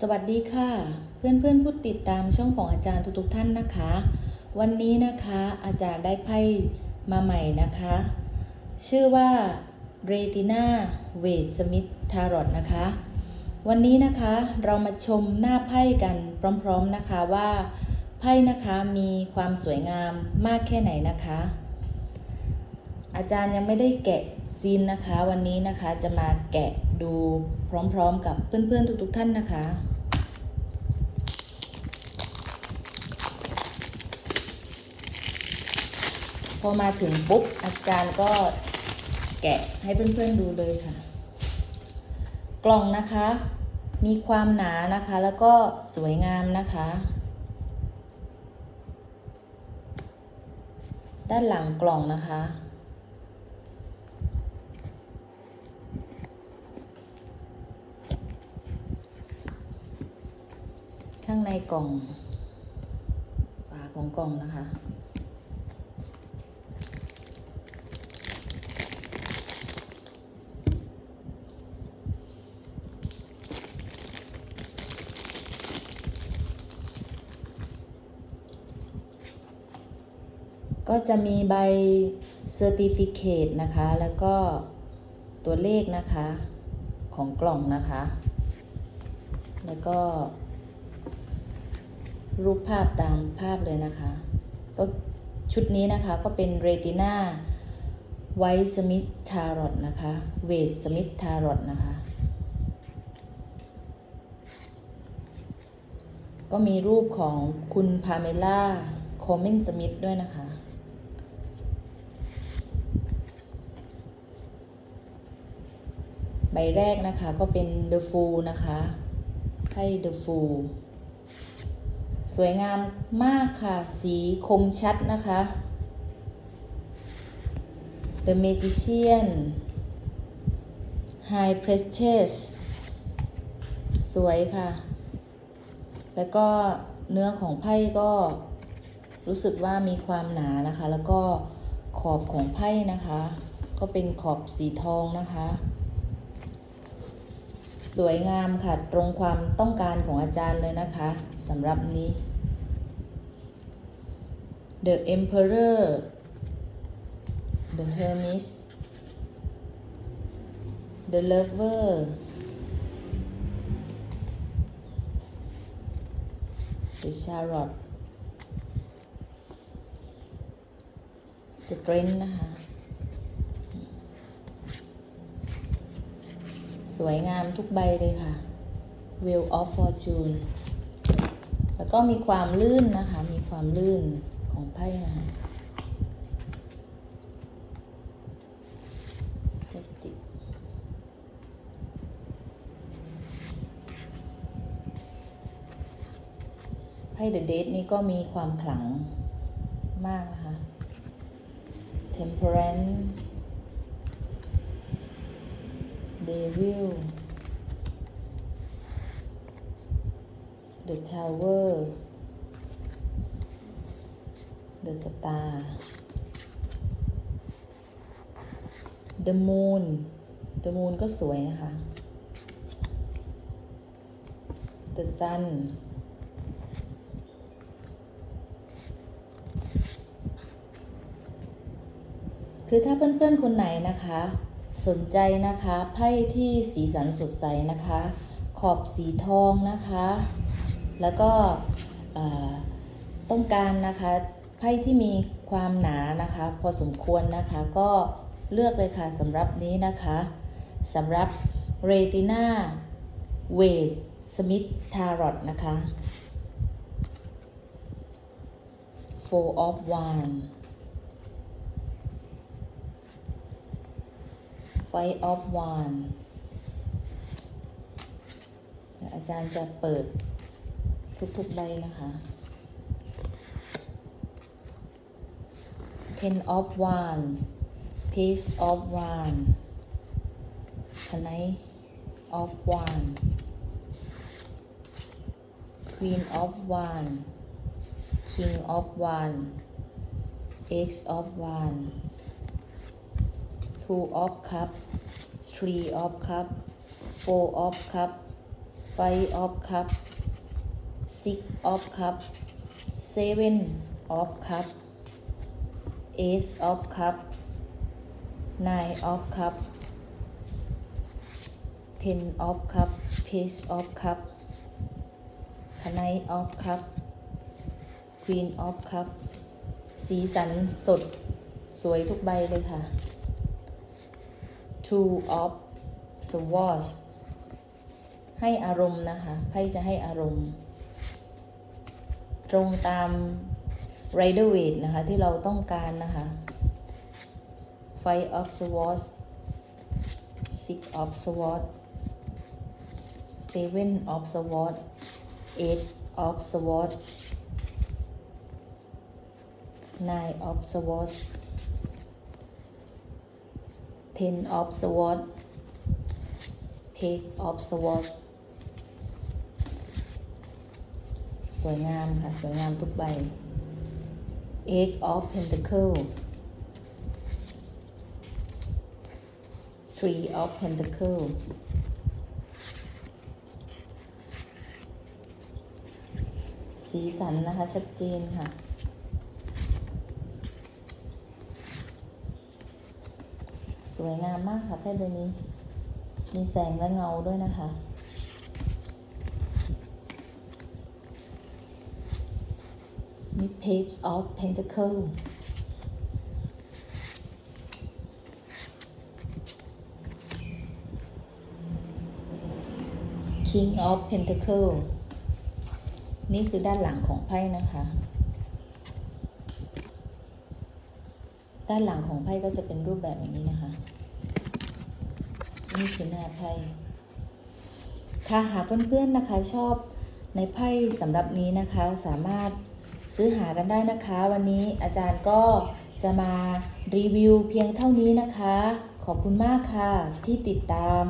สวัสดีค่ะ เพื่อนเพื่อนๆผู้ติดตามช่องของอาจารย์ทุกๆท่านนะคะ วันนี้นะคะอาจารย์ได้ไพ่มาใหม่นะคะ ชื่อว่าเรติน่าเวดสมิธทารอตนะคะ วันนี้นะคะเรามาชมหน้าไพ่กันพร้อมๆนะคะว่าไพ่นะคะมีความสวยงามมากแค่ไหนนะคะ อาจารย์ยังไม่ได้แกะซีนนะคะ วันนี้นะคะจะมาแกะดูพร้อมๆกับเพื่อนๆทุกๆท่านนะคะพอมาถึงปุ๊บอาจารย์ก็แกะให้เพื่อนๆดูเลยค่ะ กล่องนะคะ มีความหนานะคะแล้วก็สวยงามนะคะ ด้านหลังกล่องนะคะ ข้างในกล่องฝาของกล่องนะคะ ก็จะมีใบเซอร์ติฟิเคตนะคะ แล้วก็ตัวเลขนะคะของกล่องนะคะ แล้วก็ รูปภาพตามภาพเลยนะคะ ก็ชุดนี้นะคะก็เป็นเรติน่าไวท์สมิธทารอตนะคะเวทสมิธทารอตนะคะ ก็มีรูปของคุณพาเมล่าโคเมนสมิธด้วยนะคะ ใบแรกนะคะก็เป็น The Fool นะคะให้ The Fool สวยงามมากค่ะ สีคมชัดนะคะ The Magician High Priestess สวยค่ะ แล้วก็เนื้อของไพ่ก็รู้สึกว่ามีความหนานะคะ แล้วก็ขอบของไพ่นะคะ ก็เป็นขอบสีทองนะคะ สวยงามค่ะ ตรงความต้องการของอาจารย์เลยนะคะสำหรับนี้ The Emperor The Hermes The Lover The Chariot Strength นะคะ สวยงามทุกใบเลยค่ะ Wheel of Fortune แล้วก็มีความลื่นนะคะ มีความลื่นของไพ่นะคะพลาสติไพ่ The Date นี่ก็มีความขลังมากนะคะ Temperance Devil The Tower The Star The Moon The Moon ก็สวยนะคะ The Sun คือถ้าเพื่อนๆคนไหนนะคะ สนใจนะคะไพ่ที่สีสันสดใสนะคะ ขอบสีทองนะคะ แล้วก็ต้องการนะคะไพ่ที่มีความหนานะคะ พอสมควรนะคะก็เลือกเลยค่ะสำหรับนี้นะคะสำหรับเรติน่าเวสสมิธทารอตนะคะ Four of Wands Five of Wands อาจารย์จะเปิดทุกๆใบนะคะ Ten of Wands Page of Wands Knight of Wands Queen of Wands King of Wands Ace of Wands Two of Cup Three of Cup Four of Cup five of cup six of cup seven of cup eight of cup nine of cup ten of cup page of cup knight of cup queen of cup สีสันสดสวยทุกใบเลยค่ะ two of swords ให้อารมณ์นะคะไพ่จะให้อารมณ์ ตรงตาม rider weight นะคะ ที่เราต้องการนะคะ five of swords six of swords seven of swords eight of swords nine of swords ten of swords page of swords สวยงามค่ะ สวยงามทุกใบ eight of pentacle three of pentacle สีสันนะคะ ชัดเจนค่ะ วยงามมากค่ะไพ่ใบนี้ มีแสงและเงาด้วยนะคะมี page of pentacle king of pentacle นี่คือด้านหลังของไพ่นะคะ ด้านหลังของไพ่ก็จะเป็นรูปแบบอย่างนี้นะคะ นี่คือหน้าไพ่ค่ะหากเพื่อนๆนะคะชอบในไพ่สำหรับนี้นะคะสามารถซื้อหากันได้นะคะ วันนี้อาจารย์ก็จะมารีวิวเพียงเท่านี้นะคะ ขอบคุณมากค่ะที่ติดตาม